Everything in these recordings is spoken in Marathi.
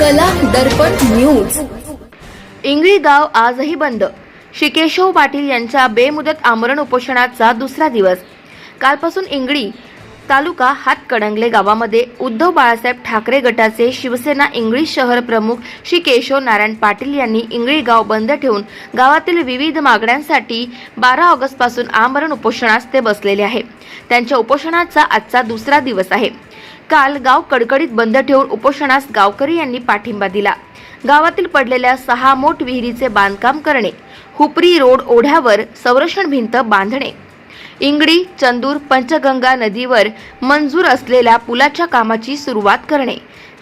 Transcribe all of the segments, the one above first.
कला दर्पण न्यूज. इंगळी गाव आजही बंद. श्री केशव पाटील यांच्या बेमुदत आमरण उपोषणाचा दुसरा दिवस. कालपासून इंगळी तालुका हातकणंगले गावामध्ये उद्धव बाळासाहेब ठाकरे गटाचे शिवसेना इंगळी शहर प्रमुख श्री केशव नारायण पाटील यांनी इंगळी गाव बंद ठेवून गावातील विविध मागण्यांसाठी बारा ऑगस्टपासून आमरण उपोषणास ते बसलेले आहे. त्यांच्या उपोषणाचा आजचा दुसरा दिवस आहे. काल गाव कडकडीत बंद ठेवून उपोषणास गावकरी यांनी पाठिंबा दिला. गावातील पडलेल्या सहा मोठ विहिरीचे बांधकाम करणे हुपरी रोड ओढ्यावर संरक्षण भिंत बांधणे. इंगडी चंदूर पंचगंगा नदीवर मंजूर असलेल्या पुलाच्या कामाची सुरुवात करणे.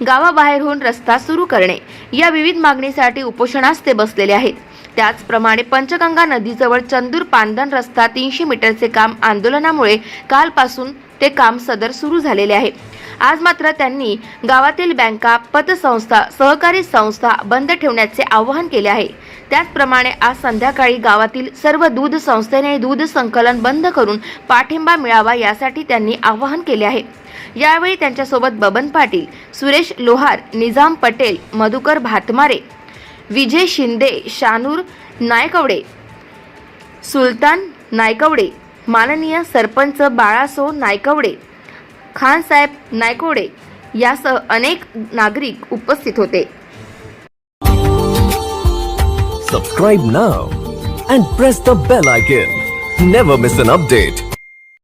गावाबाहेरहून रस्ता सुरू करणे. या विविध मागणीसाठी उपोषणास ते बसलेले आहेत. त्याचप्रमाणे पंचगंगा नदीजवळ चंदूर पांदन रस्ता तीनशे मीटरचे काम आंदोलनामुळे कालपासून ते काम सदर सुरू झालेले आहे. आज मात्र त्यांनी गावातील बँका पतसंस्था सहकारी संस्था बंद ठेवण्याचे आवाहन केले आहे. त्याचप्रमाणे आज संध्याकाळी गावातील सर्व दूध संस्थेने दूध संकलन बंद करून पाठिंबा मिळावा यासाठी त्यांनी आवाहन केले आहे. यावेळी त्यांच्यासोबत बबन पाटील सुरेश लोहार निजाम पटेल मधुकर भातमारे विजय शिंदे शानूर नायकवडे सुलतान नायकवडे माननीय सरपंच बाळासो नायकवडे खान साहेब नायकोडे यासह अनेक नागरिक उपस्थित होते. सबस्क्राईब ना and press the bell icon never miss an update